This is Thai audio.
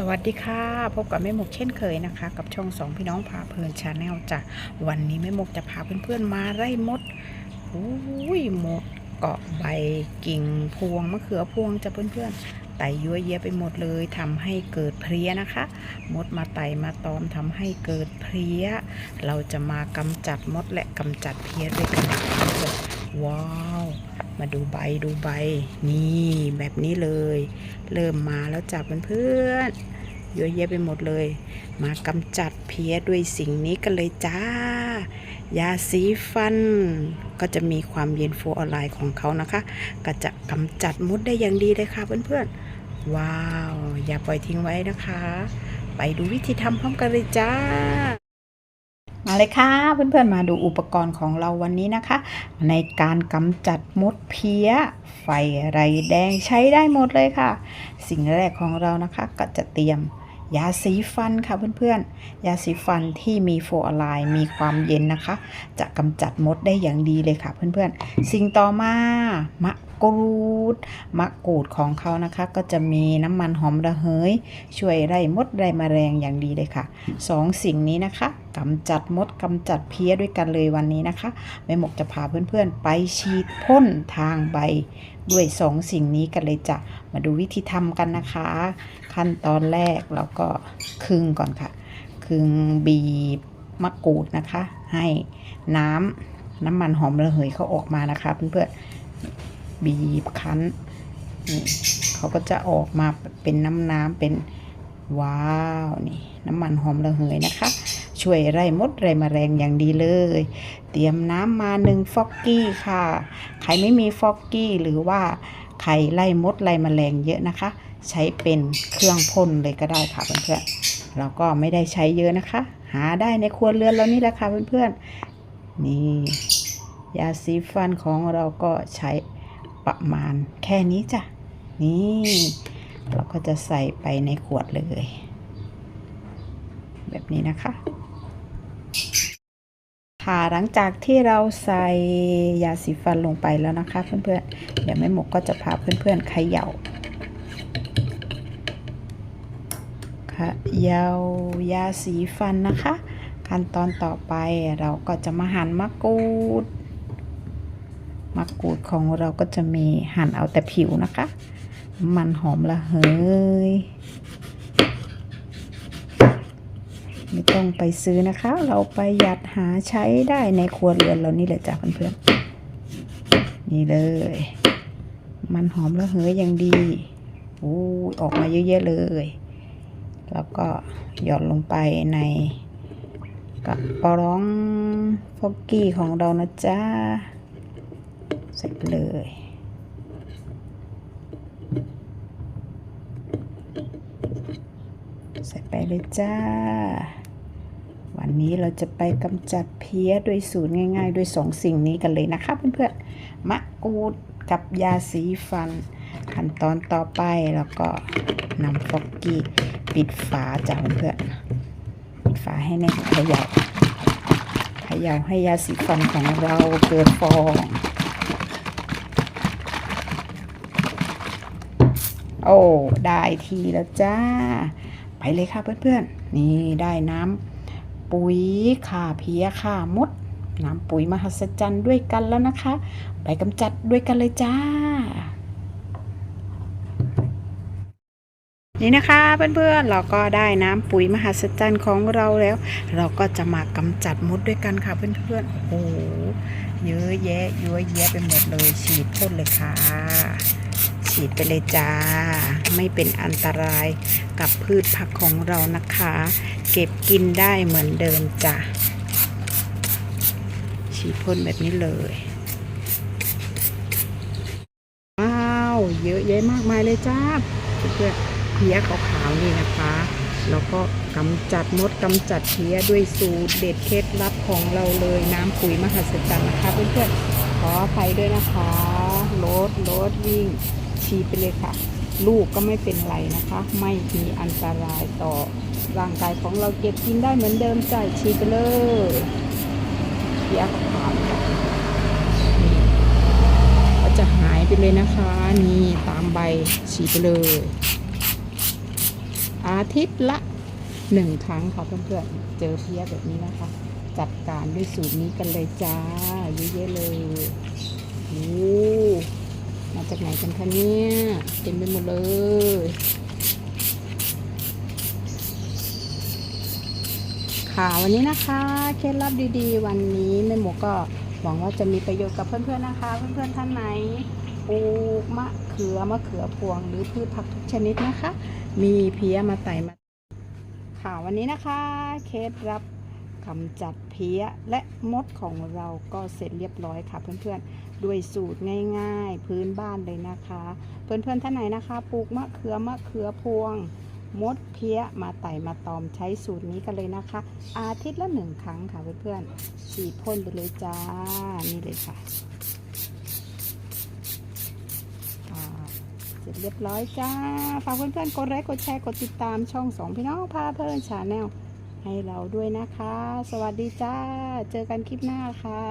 สวัสดีค่ะ พบกับแม่หมกเช่นเคยนะคะ กับช่องสองพี่น้องพาเพลินชาแนลจ้ะวันนี้แม่หมกจะพาเพื่อนๆมาไร่มดอุ้ยมดเกาะใบกิ่งพวงมะเขือพวงจ้ะเพื่อนๆไต่ยั่วเยะไปหมดเลยทำให้เกิดเพลี้ยนะคะ มดมาไต่มาตอมทำให้เกิดเพลี้ย เราจะมากำจัดมดและกำจัดเพลี้ยด้วยกันว้า มาดูใบดูใบ นี่แบบนี้เลย เริ่มมาแล้วจับเพื่อนๆเยอะแยะไปหมดเลย มากำจัดเพี้ยด้วยสิ่งนี้กันเลยจ้ายาสีฟัน ก็จะมีความเย็นโฟออนไลน์ของเขานะคะ ก็จะกำจัดมดได้อย่างดีเลยค่ะเพื่อนๆ ว้าว อย่าปล่อยทิ้งไว้นะคะ ไปดูวิธีทำพร้อมกันเลยจ้า มาเลยค่ะเพื่อนๆมาดูอุปกรณ์ของเราวันนี้นะคะ ในการกำจัดมดเพี้ย ไฟไรแดงใช้ได้หมดเลยค่ะ สิ่งแรกของเรานะคะก็จะเตรียมยาสีฟันค่ะเพื่อนๆ ยาสีฟันที่มีโฟอไลน์มีความเย็นนะคะ จะกำจัดมดได้อย่างดีเลยค่ะเพื่อนๆ สิ่งต่อมามะกรูด มะกรูดของเขานะคะ ก็จะมีน้ำมันหอมระเหย ช่วยไล่มดไล่แมลงอย่างดีเลยค่ะสองสิ่งนี้นะคะ กำจัดมดกำจัดเพี้ยด้วยกันเลยวันนี้นะคะแม่หมกจะพาเพื่อนๆ ไปฉีดพ่นทางใบ ด้วยสองสิ่งนี้กันเลยจ้ะมาดูวิธีทำกันนะคะ ขั้นตอนแรกเราก็คึงก่อนค่ะ คึงบีบมะกรูดนะคะ ให้น้ำน้ำมันหอมระเหยเขาออกมานะคะเพื่อนๆบีบคั้นนี่เขาก็จะออกมาเป็นน้ำน้ำๆเป็นว้าวนี่น้ำมันหอมระเหยนะคะ ช่วยไล่มดไล่แมลงอย่างดีเลย เตรียมน้ำมาหนึ่งฟอกกี้ค่ะ ใครไม่มีฟอกกี้หรือว่าใครไล่มดไล่แมลงเยอะนะคะ ใช้เป็นเครื่องพ่นเลยก็ได้ค่ะเพื่อนๆเราก็ไม่ได้ใช้เยอะนะคะ หาได้ในครัวเรือนเรานี่แหละค่ะเพื่อนๆนี่ยาสีฟันของเราก็ใช้ประมาณแค่นี้จ้ะนี่เราก็จะใส่ไปในขวดเลย แบบนี้นะคะ ค่ะ หลังจากที่เราใส่ยาสีฟันลงไปแล้วนะคะ เพื่อนๆ เดี๋ยวแม่หมกก็จะพาเพื่อนๆเขย่าเขย่ายาสีฟันนะคะ ขั้นตอนต่อไปเราก็จะมาหั่นมะกรูดมะกรูดของเราก็จะมีหั่นเอาแต่ผิวนะคะ มันหอมระเหย ไม่ต้องไปซื้อนะคะ เราไปหยัดหาใช้ได้ในครัวเรือนเรานี่แหละจ้ะเพื่อนๆนี่เลย มันหอมระเหยอย่างดีอู้ออกมาเยอะแยะเลย แล้วก็หยอดลงไปในกระป๋องฟอกกี้ของเรานะจ๊ะใส่ไปเลย ใส่ไปเลยจ้า วันนี้เราจะไปกำจัดเพี้ยด้วยสูตรง่ายๆ ด้วยสองสิ่งนี้กันเลยนะคะเพื่อนๆมะกรูดกับยาสีฟัน ขั้นตอนต่อไปแล้วก็นำฟอกกี้ปิดฝาจ้ะเพื่อนๆปิดฝาให้แน่นเขย่าเขย่าให้ยาสีฟันของเราเกิดฟองโอ้ ได้ทีแล้วจ้า ไปเลยค่ะเพื่อนๆ นี่ได้น้ำปุ๋ยข่าเพียข่ามด น้ำปุ๋ยมหัศจรรย์ด้วยกันแล้วนะคะ ไปกำจัดด้วยกันเลยจ้า นี่นะคะเพื่อนๆ เราก็ได้น้ำปุ๋ยมหัศจรรย์ของเราแล้ว เราก็จะมากำจัดมดด้วยกันค่ะเพื่อนๆ โอ้โห เยอะแยะเยอะแยะไปหมดเลยฉีดพ่นเลยค่ะ ฉีดไปเลยจ้า ไม่เป็นอันตรายกับพืชผักของเรานะคะ เก็บกินได้เหมือนเดิมจ้ะฉีดพ่นแบบนี้เลยว้าวเยอะแยะมากมายเลยจ้าเพื่อนเพี้ยขาวๆนี่นะคะแล้วก็กำจัดมดกำจัดเพี้ยด้วยสูตรเด็ดเคล็ดลับของเราเลยน้ำปุ๋ยมหัศจรรย์นะคะเพื่อนๆขออภัยด้วยนะคะรถรถวิ่ง ฉีไปเลยค่ะ ลูกก็ไม่เป็นไรนะคะ ไม่มีอันตรายต่อร่างกายของเราเก็บกินได้เหมือนเดิมจ้ะฉีไปเลยเพี้ยขาวๆค่ะนี่ก็จะหายไปเลยนะคะ นี่ตามใบฉีดไปเลยออาทิตย์ละหนึ่งครั้งค่ะเพื่อนๆ เจอเพี้ยแบบนี้นะคะ จัดการด้วยสูตรนี้กันเลยจ้า เยอะๆเลยโอ้ มาจากไหนกันคะเนี่ยเต็มไปหมดเลยค่ะวันนี้นะคะเคล็ดลับดีๆ วันนี้แม่หมูก็หวังว่าจะมีประโยชน์กับเพื่อนๆนะคะ เพื่อนๆท่านไหนปลูกมะเขือมะเขือพวงหรือพืชผักทุกชนิดนะคะ มีเพี้ยมาไต่มาค่ะวันนี้นะคะเคล็ดลับกำจัดเพี้ยและมดของเราก็เสร็จเรียบร้อยค่ะเพื่อนๆด้วยสูตรง่ายานเลยนะคะ เพื่อนๆท่านไหนนะคะ ปลูกมะเขือมะเขือพวง มดเพี้ยมาไต่มาตอมใช้สูตรนี้กันเลยนะคะ อาทิตย์ละหนึ่งครั้งค่ะเพื่อนๆฉีดพ่นไปเลยจ้า นี่เลยค่ะเสร็จเรียบร้อยจ้า ฝากเพื่อนๆกดไลค์กดแชร์กดติดตามช่องสองพี่น้องพาเพลินชาแนลให้เราด้วยนะคะ สวัสดีจ้า เจอกันคลิปหน้าค่ะ